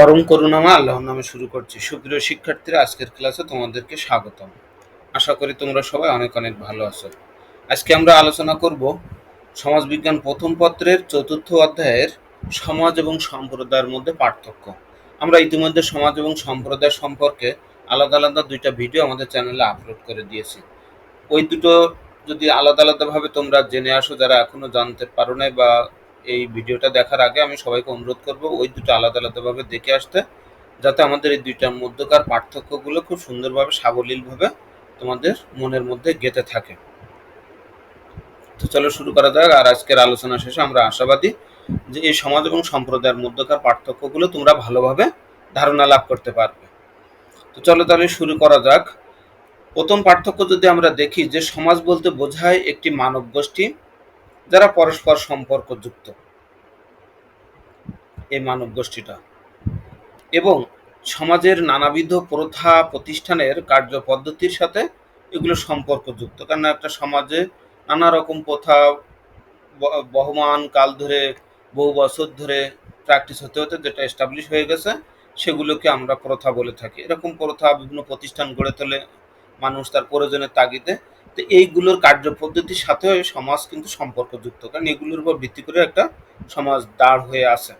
পরম করুণাময় আল্লাহর নামে শুরু করছি। সুপ্রিয় শিক্ষার্থীরা, আজকের ক্লাসে তোমাদেরকে স্বাগতম। আশা করি তোমরা সবাই অনেক অনেক ভালো আছো। আজকে আমরা আলোচনা করব সমাজবিজ্ঞান প্রথম পত্রের চতুর্থ অধ্যায়ের সমাজ এবং সম্প্রদায়ের মধ্যে পার্থক্য। আমরা ইতিমধ্যে সমাজ এবং সম্প্রদায় সম্পর্কে আলাদা আলাদা দুইটা ভিডিও আমাদের চ্যানেলে আপলোড করে দিয়েছি। ওই দুটো যদি আলাদা আলাদাভাবে তোমরা জেনে আসো, যারা এখনও জানতে পারো নাই বা এই ভিডিওটা দেখার আগে আমি সবাইকে অনুরোধ করব ওই দুটো আলাদা আলাদাভাবে দেখে আসতে, যাতে আমাদের এই দুইটার মধ্যকার পার্থক্যগুলো খুব সুন্দরভাবে, সাবলীলভাবে তোমাদের মনের মধ্যে গেঁথে থাকে। তো চলো শুরু করা যাক, আর আজকের আলোচনা শেষে আমরা আশাবাদী যে এই সমাজ এবং সম্প্রদায়ের মধ্যকার পার্থক্যগুলো তোমরা ভালোভাবে ধারণা লাভ করতে পারবে। তো চলো তাহলে শুরু করা যাক। প্রথম পার্থক্য যদি আমরা দেখি, যে সমাজ বলতে বোঝায় একটি মানব গোষ্ঠী যারা পরস্পর সম্পর্কযুক্ত। এই মানব গোষ্ঠীটা এবং সমাজের নানাবিধ প্রথা প্রতিষ্ঠানের কার্যপদ্ধতির সাথে এগুলো সম্পর্কযুক্ত। কারণ একটা সমাজে নানা রকম প্রথা বহমান কাল ধরে, বহু বছর ধরে প্র্যাকটিস হতে হতে যেটা এস্টাবলিশ হয়ে গেছে, সেগুলোকে আমরা প্রথা বলে থাকি। এরকম প্রথা বিভিন্ন প্রতিষ্ঠান গড়ে তোলে। মানুষ তার প্রয়োজনের তাগিদে তো এইগুলোর কার্যপদ্ধতির এই সমাজ কিন্তু সম্পর্কযুক্ত, কারণ এগুলোর উপর ভিত্তি করে একটা সমাজ দাঁড় হয়ে আছে।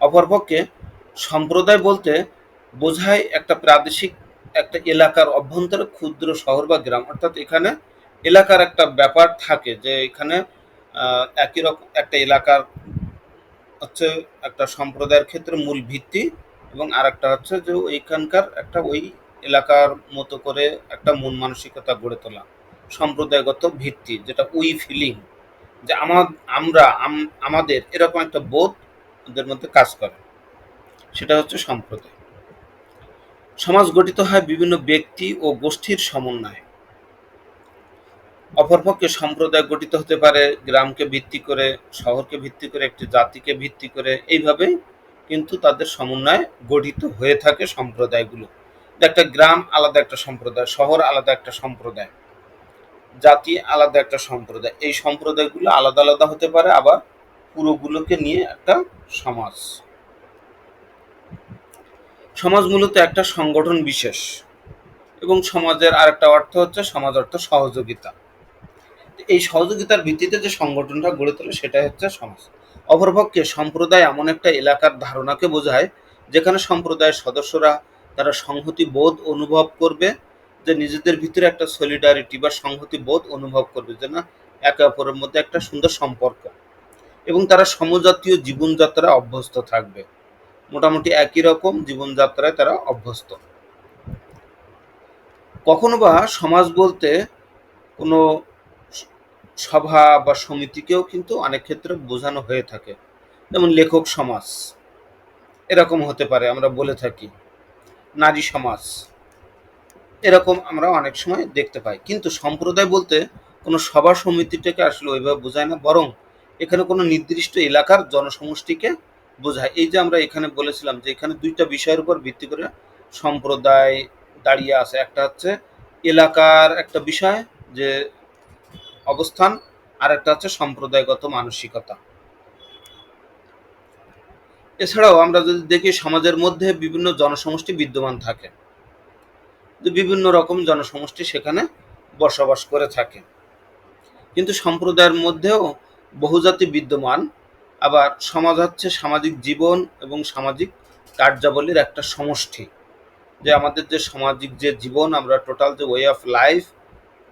অপরপক্ষে সম্প্রদায় বলতে বোঝায় একটা প্রাদেশিক একটা এলাকার অভ্যন্তরে ক্ষুদ্র শহর বা গ্রাম। অর্থাৎ এখানে এলাকার একটা ব্যাপার থাকে যে এখানে একই রকম একটা এলাকার হচ্ছে একটা সম্প্রদায়ের ক্ষেত্রে মূল ভিত্তি এবং আর একটা হচ্ছে যে এইখানকার একটা ওই এলাকার মতো করে একটা মন মানসিকতা গড়ে তোলা, সম্প্রদায়গত ভিত্তি, যেটা উই ফিলিং যে আমার আমরা, আম- আমাদের এরকম একটা বোধ ওদের মধ্যে কাজ করে। সেটা হচ্ছে সম্প্রদায়। সমাজ গঠিত হয় বিভিন্ন ব্যক্তি ও গোষ্ঠীর সমন্বয়ে। অপরপক্ষে সম্প্রদায় গঠিত হতে পারে গ্রামকে ভিত্তি করে, শহরকে ভিত্তি করে, একটি জাতিকে ভিত্তি করে, এইভাবেই কিন্তু তাদের সমন্বয়ে গঠিত হয়ে থাকে সম্প্রদায়গুলো। একটা গ্রাম আলাদা একটা সম্প্রদায়, শহর আলাদা একটা সম্প্রদায়, জাতি আলাদা একটা সম্প্রদায়। এই সম্প্রদায়গুলো আলাদা আলাদা হতে পারে, আবার পুরোগুলোকে নিয়ে একটা সমাজ। সমাজ মূলত একটা সংগঠন বিশেষ এবং সমাজের আরেকটা অর্থ হচ্ছে সমাজ অর্থ সহযোগিতা। এই সহযোগিতার ভিত্তিতে যে সংগঠনটা গড়ে তোলে সেটাই হচ্ছে সমাজ। অপরপক্ষে সম্প্রদায় এমন একটা এলাকার ধারণাকে বোঝায় যেখানে সম্প্রদায়ের সদস্যরা তারা সংহতি বোধ অনুভব করবে যে নিজেদের ভিতরে একটা সলিডারিটি বা সংহতি বোধ অনুভব করবে যে না, একে অপরের মধ্যে একটা সুন্দর সম্পর্ক। এবং তারা সমজাতীয় জীবনযাত্রা অভ্যস্ত থাকবে। মোটামুটি একই রকম জীবনযাত্রায় তারা অভ্যস্ত। কখনো বা সমাজ বলতে কোনো সভা বা সমিতিকেও কিন্তু অনেক ক্ষেত্রে বোঝানো হয়ে থাকে। যেমন লেখক সমাজ। এরকম হতে পারে, আমরা বলে থাকি। নারী সমাজ। এরকম আমরা অনেক সময় দেখতে পাই। কিন্তু সম্প্রদায় বলতে কোনো সভা সমিতিটাকে আসলে ওইভাবে বোঝায় না, বরং এখানে কোনো নির্দিষ্ট এলাকার জনসমষ্টিকে বোঝায়। এই যে আমরা এখানে বলেছিলাম যে এখানে দুইটা বিষয়ের উপর ভিত্তি করে সম্প্রদায় দাঁড়িয়ে আছে। একটা হচ্ছে এলাকার একটা বিষয় যে অবস্থান, আর একটা হচ্ছে সম্প্রদায়গত মানসিকতা। এছাড়াও আমরা যদি দেখি সমাজের মধ্যে বিভিন্ন জনসমষ্টি বিদ্যমান থাকে। যে বিভিন্ন রকম জনসমষ্টি সেখানে বসবাস করে থাকে। কিন্তু সম্প্রদায়ের মধ্যেও বহুজাতি বিদ্যমান, আবার সমাজ হচ্ছে সামাজিক জীবন এবং সামাজিক কার্যাবলীর একটা সমষ্টি। যে আমাদের যে সামাজিক যে জীবন, আমরা টোটাল যে ওয়ে অফ লাইফ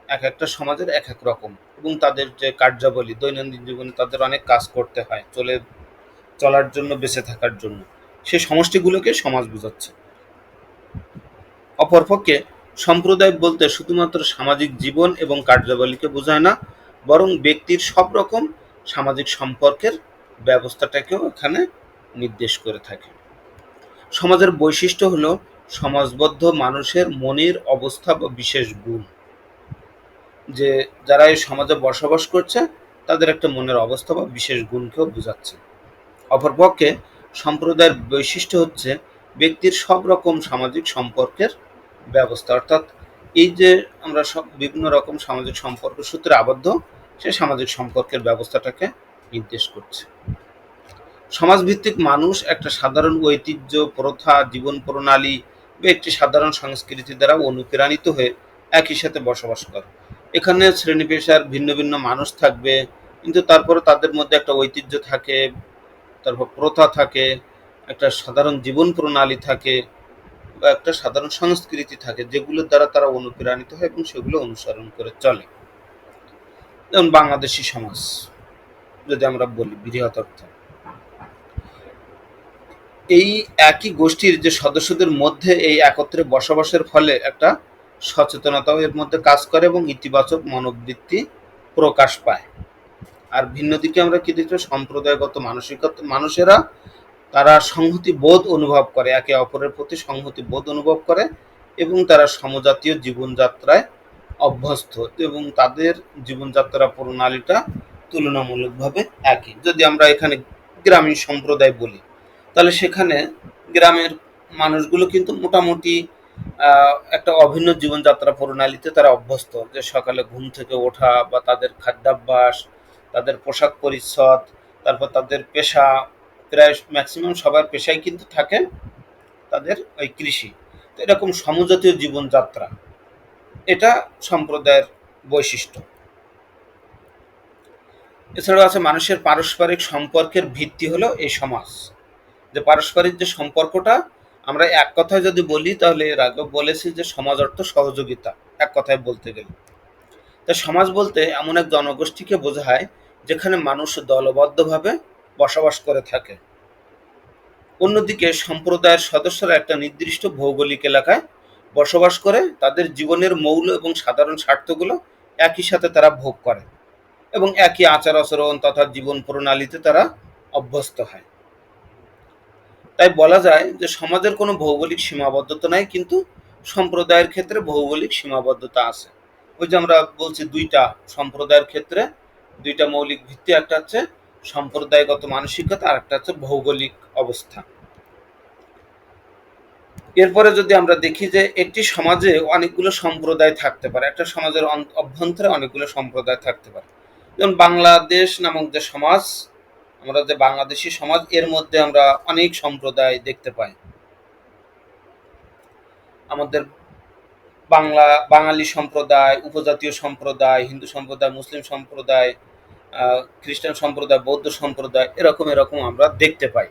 এক একটা সমাজের এক এক রকম এবং তাদের যে কার্যাবলী, দৈনন্দিন জীবনে তাদের অনেক কাজ করতে হয়, চলে চলার জন্য, বেঁচে থাকার জন্য। সে সমষ্টিগুলোকে সমাজ বোঝাচ্ছে। অপরপক্ষে সম্প্রদায় বলতে শুধুমাত্র সামাজিক জীবন এবং কার্যাবলীকে বোঝায় না, বরং ব্যক্তির সব রকম সামাজিক সম্পর্কের ব্যবস্থাটাকেও এখানে নির্দেশ করে থাকে। সমাজের বৈশিষ্ট্য হল সমাজবদ্ধ মানুষের মনের অবস্থা বা বিশেষ গুণ। যে যারা এই সমাজে বসবাস করছে, তাদের একটা মনের অবস্থা বা বিশেষ গুণকেও বোঝাচ্ছে। অপরপক্ষে সম্প্রদায়ের বৈশিষ্ট্য হচ্ছে ব্যক্তির সব রকম সামাজিক সম্পর্কের ব্যবস্থা। অর্থাৎ এই যে আমরা সব বিভিন্ন রকম সামাজিক সম্পর্ক সূত্রে আবদ্ধ, সে সামাজিক সম্পর্কের ব্যবস্থাটাকে নির্দেশ করছে। সমাজভিত্তিক মানুষ একটা সাধারণ ঐতিহ্য, প্রথা, জীবন প্রণালী বা একটি সাধারণ সংস্কৃতি দ্বারা অনুপ্রাণিত হয়ে একই সাথে বসবাস করে। এখানে শ্রেণি পেশার ভিন্ন ভিন্ন মানুষ থাকবে, কিন্তু তারপরে তাদের মধ্যে একটা ঐতিহ্য থাকে তারপর প্রথা থাকে, একটা সাধারণ জীবন প্রণালী থাকে বা একটা সাধারণ সংস্কৃতি থাকে যেগুলোর দ্বারা তারা অনুপ্রাণিত হয় এবং সেগুলো অনুসরণ করে চলে। যেমন বাংলাদেশি সমাজ, যদি আমরা বলি বৃহৎ অর্থে। এই একই গোষ্ঠীর যে সদস্যদের মধ্যে এই একত্রে বসবাসের ফলে একটা সচেতনতাও এর মধ্যে কাজ করে এবং ইতিবাচক মনোবৃত্তি প্রকাশ পায়। আর ভিন্ন দিকে আমরা কি দেখি সম্প্রদায়গত মানসিকতা মানুষেরা তারা সংহতি বোধ অনুভব করে, একে অপরের প্রতি সংহতি বোধ অনুভব করে এবং তারা সমজাতীয় জীবনযাত্রায় অভ্যস্ত এবং তাদের জীবনযাত্রা প্রণালীটা তুলনামূলকভাবে একই। যদি আমরা এখানে গ্রামীণ সম্প্রদায় বলি, তাহলে সেখানে গ্রামের মানুষগুলো কিন্তু মোটামুটি একটা অভিন্ন জীবনযাত্রা প্রণালীতে তারা অভ্যস্ত। যে সকালে ঘুম থেকে ওঠা বা তাদের খাদ্যাভ্যাস তাদের পোশাক পরিচ্ছদ, তারপর তাদের পেশা, প্রায় ম্যাক্সিমাম সবার পেশাই কিন্তু থাকে তাদের ওই কৃষি। তো এরকম সমজাতীয় জীবনযাত্রা, এটা সম্প্রদায়ের বৈশিষ্ট্য। এছাড়াও আছে মানুষের পারস্পরিক সম্পর্কের ভিত্তি হলো এই সমাজ। যে পারস্পরিক যে সম্পর্কটা, আমরা এক কথায় যদি বলি, তাহলে এর আগে বলেছি যে সমাজ অর্থ সহযোগিতা, এক কথায় বলতে গেলে। তা সমাজ বলতে এমন এক জনগোষ্ঠীকে বোঝায় যেখানে মানুষ দলবদ্ধভাবে বসবাস করে থাকে। অন্যদিকে সম্প্রদায়ের সদস্যরা একটা নির্দিষ্ট ভৌগোলিক এলাকায় বসবাস করে, তাদের জীবনের মৌল এবং সাধারণ স্বার্থগুলো একই সাথে তারা ভোগ করে এবং একই আচার আচরণ তথা জীবন প্রণালীতে তারা অভ্যস্ত হয়। তাই বলা যায় যে সমাজের কোনো ভৌগোলিক সীমাবদ্ধতা নাই, কিন্তু সম্প্রদায়ের ক্ষেত্রে ভৌগোলিক সীমাবদ্ধতা আছে। ওই যে আমরা বলছি দুইটা সম্প্রদায়ের ক্ষেত্রে দুইটা মৌলিক ভিত্তি, একটা হচ্ছে সম্প্রদায়গত মানসিকতা আর একটা হচ্ছে ভৌগোলিক অবস্থা। এরপরে যদি আমরা দেখি যে একটি সমাজে অনেকগুলো সম্প্রদায় থাকতে পারে, একটা সমাজের অভ্যন্তরে অনেকগুলো সম্প্রদায় থাকতে পারে। যেমন বাংলাদেশ নামক যে সমাজ, আমরা যে বাংলাদেশি সমাজ, এর মধ্যে আমরা অনেক সম্প্রদায় দেখতে পাই। আমাদের বাংলা, বাঙালি সম্প্রদায়, উপজাতীয় সম্প্রদায়, হিন্দু সম্প্রদায়, মুসলিম সম্প্রদায় খ্রিস্টান সম্প্রদায়, বৌদ্ধ সম্প্রদায়, এরকম এরকম আমরা দেখতে পাই।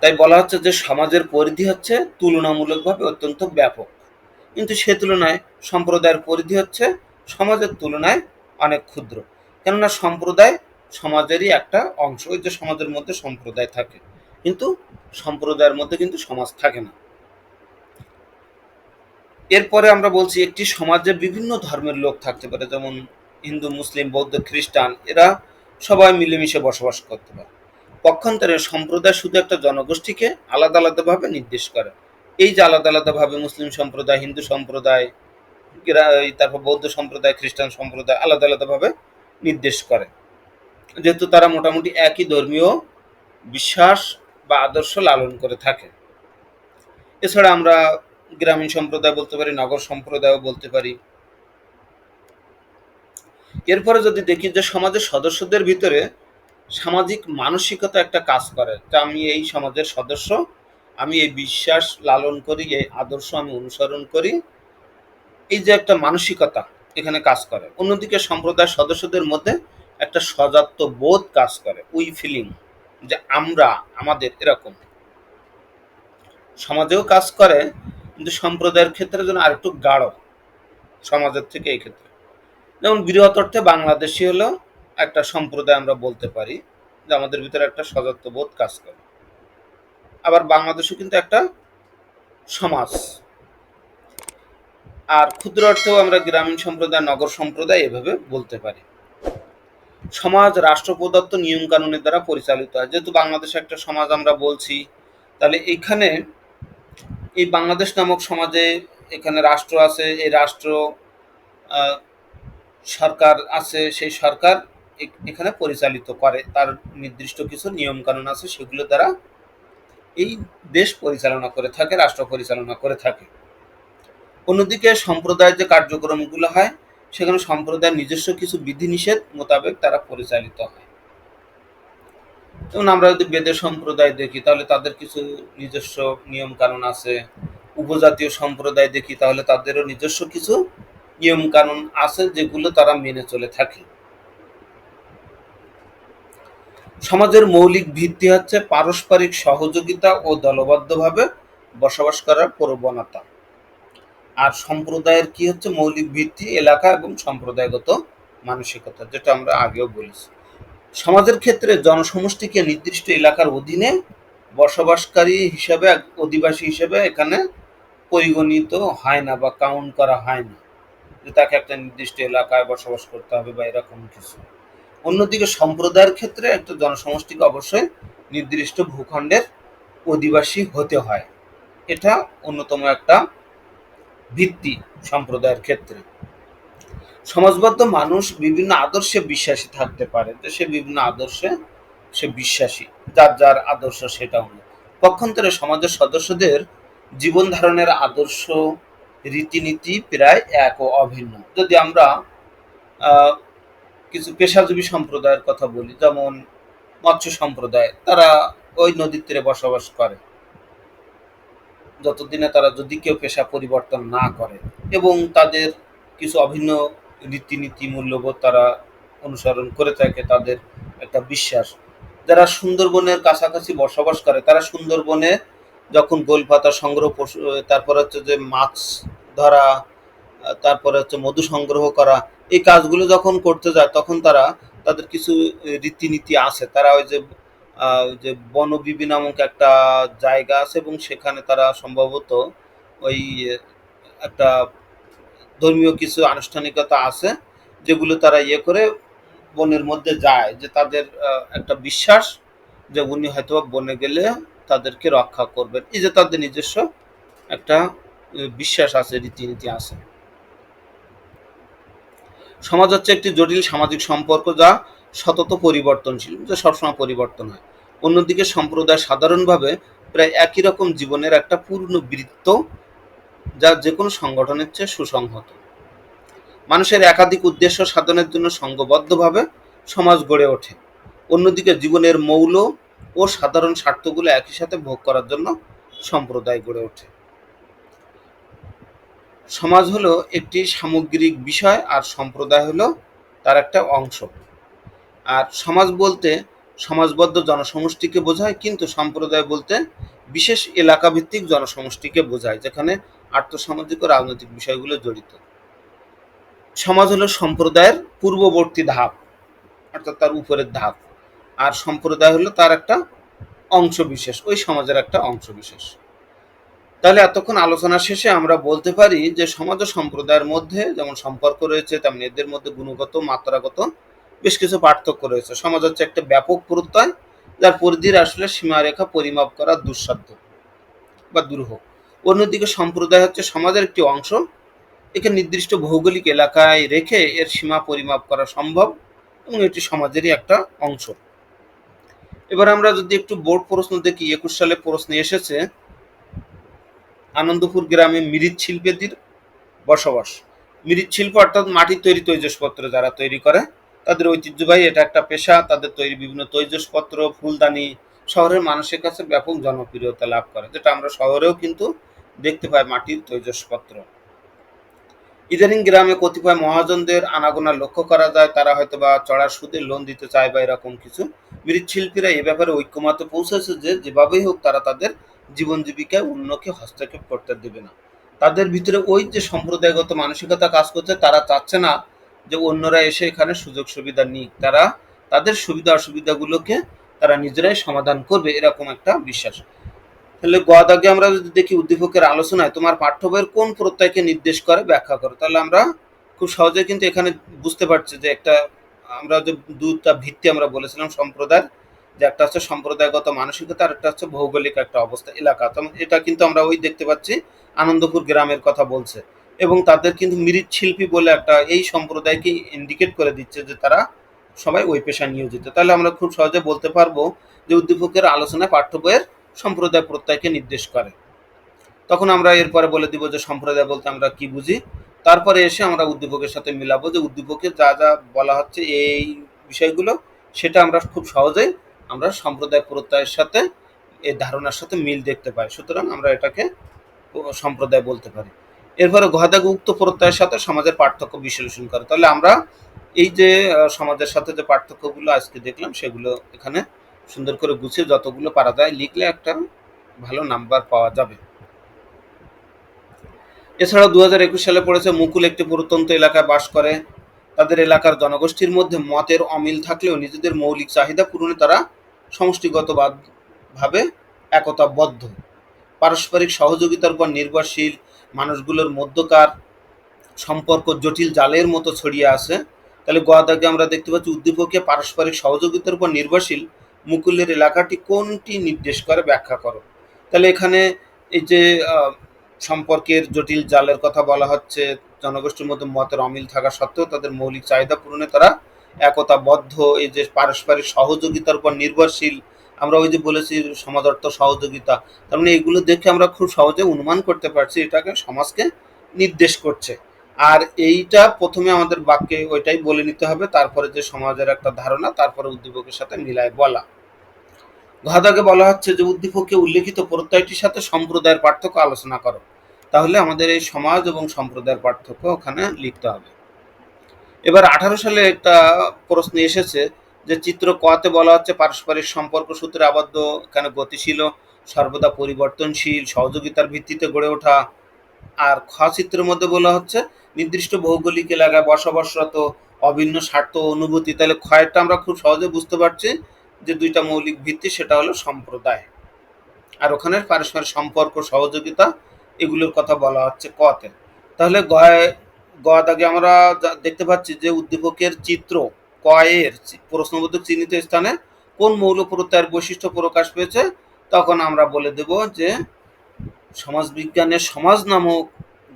তাই বলা হচ্ছে যে সমাজের পরিধি হচ্ছে তুলনামূলকভাবে অত্যন্ত ব্যাপক। কিন্তু সে তুলনায় সম্প্রদায়ের পরিধি হচ্ছে সমাজের তুলনায় অনেক ক্ষুদ্র। কেননা সম্প্রদায় সমাজেরই একটা অংশ, ওই যে সমাজের মধ্যে সম্প্রদায় থাকে। কিন্তু সম্প্রদায়ের মধ্যে কিন্তু সমাজ থাকে না। এরপরে আমরা বলছি একটি সমাজে বিভিন্ন ধর্মের লোক থাকতে পারে, যেমন হিন্দু, মুসলিম, বৌদ্ধ, খ্রিস্টান, এরা সবাই মিলেমিশে বসবাস করতে পারে। পক্ষান্তরে সম্প্রদায় শুধু একটা জনগোষ্ঠীকে আলাদা আলাদাভাবে নির্দেশ করে। এই যে আলাদা আলাদাভাবে মুসলিম সম্প্রদায়, হিন্দু সম্প্রদায় তারপর বৌদ্ধ সম্প্রদায়, খ্রিস্টান সম্প্রদায় আলাদা আলাদাভাবে নির্দেশ করে। যেহেতু তারা মোটামুটি একই ধর্মীয় বিশ্বাস বা আদর্শ লালন করে থাকে। এছাড়া আমরা গ্রামীণ সম্প্রদায় বলতে পারি, নগর সম্প্রদায়ও বলতে পারি। এরপরে যদি দেখি যে সমাজের সদস্যদের ভিতরে সামাজিক মানসিকতা একটা কাজ করে, যে আমি এই সমাজের সদস্য, আমি এই বিশ্বাস লালন করি, এই আদর্শ আমি অনুসরণ করি, এই যে একটা মানসিকতা এখানে কাজ করে। অন্যদিকে সম্প্রদায়ের সদস্যদের মধ্যে একটা সজাত্য বোধ কাজ করে উই ফিলিং যে আমরা, আমাদের এরকম। সমাজেও কাজ করে কিন্তু সম্প্রদায়ের ক্ষেত্রে যেন আরেকটু গাঢ় সমাজের থেকে এই ক্ষেত্রে। যেমন বৃহৎ অর্থে বাংলাদেশি হলো একটা সম্প্রদায় আমরা বলতে পারি যে আমাদের ভিতরে একটা সজাত্য বোধ কাজ করে। আবার বাংলাদেশও কিন্তু একটা সমাজ। আর ক্ষুদ্র অর্থেও আমরা গ্রামীণ সম্প্রদায়, নগর সম্প্রদায় এভাবে বলতে পারি। সমাজ, রাষ্ট্র প্রদত্ত নিয়ম কানুনের দ্বারা পরিচালিত হয়। যেহেতু বাংলাদেশ একটা সমাজ আমরা বলছি, তাহলে এখানে এই বাংলাদেশ নামক সমাজে এখানে রাষ্ট্র আছে, এই রাষ্ট্র সরকার আছে, সেই সরকার এখানে পরিচালিত করে। তার নির্দিষ্ট কিছু নিয়ম কানুন আছে, সেগুলো দ্বারা এই দেশ পরিচালনা করে থাকে, রাষ্ট্র পরিচালনা করে থাকে। অন্যদিকে সম্প্রদায়ের যে কার্যক্রমগুলো হয়, সেখানে সম্প্রদায়ের নিজস্ব কিছু বিধিনিষেধ মোতাবেক তারা পরিচালিত হয়। যেমন আমরা যদি বেদের সম্প্রদায় দেখি, তাহলে তাদের কিছু নিজস্ব নিয়ম কানুন আছে। উপজাতীয় সম্প্রদায় দেখি, তাহলে তাদেরও নিজস্ব কিছু নিয়ম কানুন আছে যেগুলো তারা মেনে চলে থাকে। সমাজের মৌলিক ভিত্তি হচ্ছে পারস্পরিক সহযোগিতা ও দলবদ্ধভাবে বসবাস করার প্রবণতা। আর সম্প্রদায়ের কি হচ্ছে মৌলিক ভিত্তি? এলাকা এবং সম্প্রদায়গত মানসিকতা, যেটা আমরা আগেও বলেছি। সমাজের ক্ষেত্রে জনসমষ্টিকে নির্দিষ্ট এলাকার অধীনে বসবাসকারী হিসাবে, অধিবাসী হিসেবে এখানে পরিগণিত হয় না বা কাউন্ট করা হয় না যে তাকে একটা নির্দিষ্ট এলাকায় বসবাস করতে হবে বা এরকম কিছু। অন্যদিকে সম্প্রদায়ের ক্ষেত্রে একটা জনসমষ্টিকে অবশ্যই নির্দিষ্ট ভূখণ্ডের অধিবাসী হতে হয়। এটা অন্যতম একটা ভিত্তি সম্প্রদায়ের ক্ষেত্রে। সমাজবদ্ধ মানুষ বিভিন্ন আদর্শে বিশ্বাসী থাকতে পারে। যে সে বিভিন্ন আদর্শে সে বিশ্বাসী। যার যার আদর্শ সেটা অনুযায়ী পক্ষান্তরে সমাজের সদস্যদের জীবন ধারণের আদর্শ, রীতিনীতি প্রায় এক ও অভিন্ন। যদি আমরা কিছু পেশাজীবী সম্প্রদায়ের কথা বলি, যেমন মৎস্য সম্প্রদায়, তারা ওই নদীর তীরে বসবাস করে। যতদিনে তারা যদি কেউ পেশা পরিবর্তন না করে এবং তাদের কিছু অভিন্ন রীতিনীতি মূল্যবোধ তারা অনুসরণ করে থাকে, তাদের একটা বিশ্বাস। যারা সুন্দরবনের কাছাকাছি বসবাস করে, তারা সুন্দরবনে যখন গোলপাতা সংগ্রহ তারপর হচ্ছে যে মাছ ধরা, তারপরে হচ্ছে মধু সংগ্রহ করা, এই কাজগুলো যখন করতে যায়, তখন তারা তাদের কিছু রীতিনীতি আছে। তারা ওই যে যে বনবিবি নামক একটা জায়গা আছে এবং সেখানে তারা সম্ভবত ওই একটা ধর্মীয় কিছু আনুষ্ঠানিকতা আছে, যেগুলো তারা ইয়ে করে বনের মধ্যে যায়, যে তাদের একটা বিশ্বাস যে উনি হয়তো বনে গেলে তাদেরকে রক্ষা করবেন। এই যে তাদের নিজস্ব একটা বিশ্বাস আছে, রীতিনীতি আছে। সমাজ হচ্ছে একটি জটিল সামাজিক সম্পর্ক যা সতত পরিবর্তনশীল, যা সবসময় পরিবর্তন হয়। অন্যদিকে সম্প্রদায় সাধারণভাবে প্রায় একই রকম জীবনের একটা পূর্ণ বৃত্ত যা যে কোনো সংগঠনের চেয়ে সুসংহত। মানুষের একাধিক উদ্দেশ্য সাধনের জন্য সংঘবদ্ধভাবে সমাজ গড়ে ওঠে। অন্যদিকে জীবনের মৌল ও সাধারণ স্বার্থগুলো একই সাথে ভোগ করার জন্য সম্প্রদায় গড়ে ওঠে। সমাজ হলো একটি সামগ্রিক বিষয় আর সম্প্রদায় হলো তার একটা অংশ। আর সমাজ বলতে সমাজবদ্ধ জনসমষ্টিকে বোঝায়, কিন্তু সম্প্রদায় বলতে বিশেষ এলাকাভিত্তিক জনসমষ্টিকে বোঝায়, যেখানে আর্থসামাজিক ও রাজনৈতিক বিষয়গুলো জড়িত। সমাজ হলো সম্প্রদায়ের পূর্ববর্তী ধাপ, অর্থাৎ তার উপরের ধাপ। আর সম্প্রদায় হলো তার একটা অংশ বিশেষ ওই সমাজের একটা অংশ বিশেষ তাহলে এতক্ষণ আলোচনা শেষে আমরা বলতে পারি যে সমাজ ও সম্প্রদায়ের মধ্যে যেমন সম্পর্ক রয়েছে, তেমন এদের মধ্যে গুণগত, মাত্রাগত বেশ কিছু পার্থক্য রয়েছে। সমাজ হচ্ছে একটা ব্যাপক প্রত্যয়, যার পরিধির আসলে সীমারেখা পরিমাপ করা দুঃসাধ্য বা দুরূহ অন্যদিকে সম্প্রদায় হচ্ছে সমাজের একটি অংশ। একে নির্দিষ্ট ভৌগোলিক এলাকায় রেখে এর সীমা পরিমাপ করা সম্ভব এবং এটি সমাজেরই একটা অংশ। এবার আমরা যদি একটু বোর্ড প্রশ্ন দেখি, একুশ সালে প্রশ্ন এসেছে, আনন্দপুর গ্রামে মৃৎশিল্পীদের বসবাস। মৃৎশিল্প অর্থাৎ মাটির তৈরি তৈজসপত্র যারা তৈরি করে, তাদের ঐতিহ্যবাহী এটা একটা পেশা, তাদের তৈরি বিভিন্ন তৈজসপত্র, ফুলদানি শহরের মানুষের কাছে ব্যাপক জনপ্রিয়তা লাভ করে, যেটা আমরা শহরেও কিন্তু দেখতে পাই মাটির তৈজসপত্র। ইদানিং গ্রামে কতিপয় মহাজনদের আনাগোনা লক্ষ্য করা যায়, তারা হয়তো বা চড়া সুদে লোন দিতে চায় বা এরকম কিছু। মৃৎশিল্পীরা এ ব্যাপারে ঐক্যমতে পৌঁছেছে যে, যেভাবেই হোক তারা তাদের জীবন জীবিকায় অন্যকে হস্তক্ষেপ করতে দেবে না। তাদের ভিতরে ওই যে সম্প্রদায়গত মানসিকতা কাজ করছে, তারা চাচ্ছে না যে অন্যরা এসে এখানে সুযোগ সুবিধা নিক। তারা তাদের সুবিধা অসুবিধাগুলোকে তারা নিজেরাই সমাধান করবে, এরকম একটা বিশ্বাস। তাহলে গদাগে আমরা যদি দেখি উদ্দীপকের আলোচনায় তোমার পাঠ্য বইয়ের কোন প্রত্যয়কে নির্দেশ করে, ব্যাখ্যা করো? তাহলে আমরা খুব সহজে কিন্তু এখানে বুঝতে পারছি যে একটা, আমরা যে দুটা ভিত্তি আমরা বলেছিলাম সম্প্রদায় যে একটা হচ্ছে সম্প্রদায়গত মানসিকতা আর একটা হচ্ছে ভৌগোলিক একটা অবস্থা, এলাকা। তো এটা কিন্তু আমরা ওই দেখতে পাচ্ছি, আনন্দপুর গ্রামের কথা বলছে। এবং তাদের কিন্তু মৃৎশিল্পী বলে একটা এই সম্প্রদায়কে ইন্ডিকেট করে দিচ্ছে যে তারা সবাই ওই পেশা নিয়োজিত। তাহলে আমরা খুব সহজে বলতে পারব যে উদ্দীপকের আলোচনায় পাঠ্য বইয়ের সম্প্রদায় প্রত্যয়কে নির্দেশ করে। তখন আমরা এরপরে বলে দিব যে সম্প্রদায় বলতে আমরা কি বুঝি? তারপরে এসে আমরা উদ্দীপকের সাথে মিলাবো যে উদ্দীপকে যা যা বলা হচ্ছে এই বিষয়গুলো, সেটা আমরা খুব সহজেই আমরা সম্প্রদায় প্রত্যয়ের সাথে, এই ধারণার সাথে মিল দেখতে পাই। সুতরাং আমরা এটাকে সম্প্রদায় বলতে পারি। এরপরে ঘদাগ উক্ত প্রত্যয়ের সাথে সমাজের পার্থক্য বিশ্লেষণ করে। তাহলে আমরা এই যে সমাজের সাথে যে পার্থক্যগুলো আজকে দেখলাম, সেগুলো এখানে সুন্দর করে গুছিয়ে যতগুলো পারা যায় লিখলে একটা ভালো নাম্বার পাওয়া যাবে। এছাড়াও দু হাজার একুশ সালে পড়েছে মুকুল একটি প্রত্যন্ত এলাকায় বাস করে। তাদের এলাকার জনগোষ্ঠীর মধ্যে মতের অমিল থাকলেও নিজেদের মৌলিক চাহিদা পূরণে তারা সমষ্টিগতভাবে একতাবদ্ধ। পারস্পরিক সহযোগিতার উপর নির্ভরশীল মানুষগুলোর মধ্যকার সম্পর্ক জটিল জালের মতো ছড়িয়ে আছে। তাহলে গোয়াদাকে আমরা দেখতে পাচ্ছি উদ্দীপকে পারস্পরিক সহযোগিতার উপর নির্ভরশীল মুকুলের এলাকাটি কোনটি নির্দেশ করে ব্যাখ্যা করো? তাহলে এখানে এই যে সম্পর্কের জটিল জালের কথা বলা হচ্ছে, জনগোষ্ঠীর মধ্যে মতের অমিল থাকা সত্ত্বেও তাদের মৌলিক চাহিদা পূরণে তারা একতাবদ্ধ। এই যে পারস্পরিক সহযোগিতার উপর নির্ভরশীল, আমরা ওই যে বলেছি সমাজ অর্থ সহযোগিতা, তার মানে এগুলো দেখে আমরা খুব সহজে অনুমান করতে পারছি এটাকে সমাজকে নির্দেশ করছে। আর এইটা প্রথমে আমাদের বাক্যে ওইটাই বলে নিতে হবে, তারপরে যে সমাজের একটা ধারণা, তারপরে উদ্দীপকের সাথে মিলায় বলা। ঘাদাকে বলা হচ্ছে যে, উদ্দীপকে উল্লেখিত প্রত্যয়টির সাথে সম্প্রদায়ের পার্থক্য আলোচনা করো। তাহলে আমাদের এই সমাজ এবং সম্প্রদায়ের পার্থক্য ওখানে লিখতে হবে। এবার আঠারো সালে একটা প্রশ্ন এসেছে যে, চিত্র কতে বলা হচ্ছে, পারস্পরিক সম্পর্ক সূত্রে আবদ্ধ এখানে গতিশীল, সর্বদা পরিবর্তনশীল, সহযোগিতার ভিত্তিতে গড়ে ওঠা। আর খ চিত্রের মধ্যে বলা হচ্ছে নির্দিষ্ট ভৌগোলিক এলাকায় বসবাসরত অভিন্ন স্বার্থ অনুভূতি, তাহলে ক্ষয়টা আমরা খুব সহজে বুঝতে পারছি যে দুইটা মৌলিক ভিত্তি, সেটা হলো সম্প্রদায়। আর ওখানে পারস্পরিক সম্পর্ক, সহযোগিতা, এগুলোর কথা বলা হচ্ছে কতে। তাহলে গয় গয় দাগে আমরা দেখতে পাচ্ছি যে উদ্দীপকের চিত্র, কয়ের প্রশ্নবোধক চিহ্নিত স্থানে কোন মৌল প্রত্যয়ের বৈশিষ্ট্য প্রকাশ পেয়েছে, তখন আমরা বলে দেব যে সমাজবিজ্ঞানের সমাজ নামক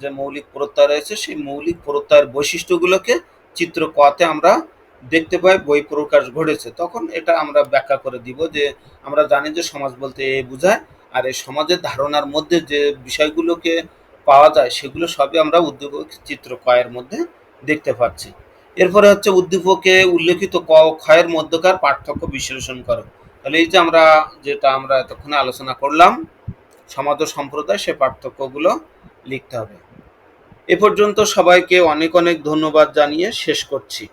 যে মৌলিক প্রত্যয় রয়েছে, সেই মৌলিক প্রত্যয়ের বৈশিষ্ট্যগুলোকে চিত্র কতে আমরা দেখতে পাই, বই প্রকাশ ঘটেছে। তখন এটা আমরা ব্যাখ্যা করে দিব যে আমরা জানি যে সমাজ বলতে এ বোঝায়, আর এই সমাজের ধারণার মধ্যে যে বিষয়গুলোকে পাওয়া যায়, সেগুলো সবই আমরা উদ্দীপক চিত্র কয়ের মধ্যে দেখতে পাচ্ছি। এরপরে হচ্ছে উদ্দীপকে উল্লেখিত ক ক্ষয়ের মধ্যকার পার্থক্য বিশ্লেষণ করো। তাহলে এই যে আমরা যেটা আমরা এতক্ষণে আলোচনা করলাম, সমাজ ও সম্প্রদায় সে পার্থক্যগুলো লিখতে হবে। এ পর্যন্ত সবাইকে অনেক অনেক ধন্যবাদ জানিয়ে শেষ করছি।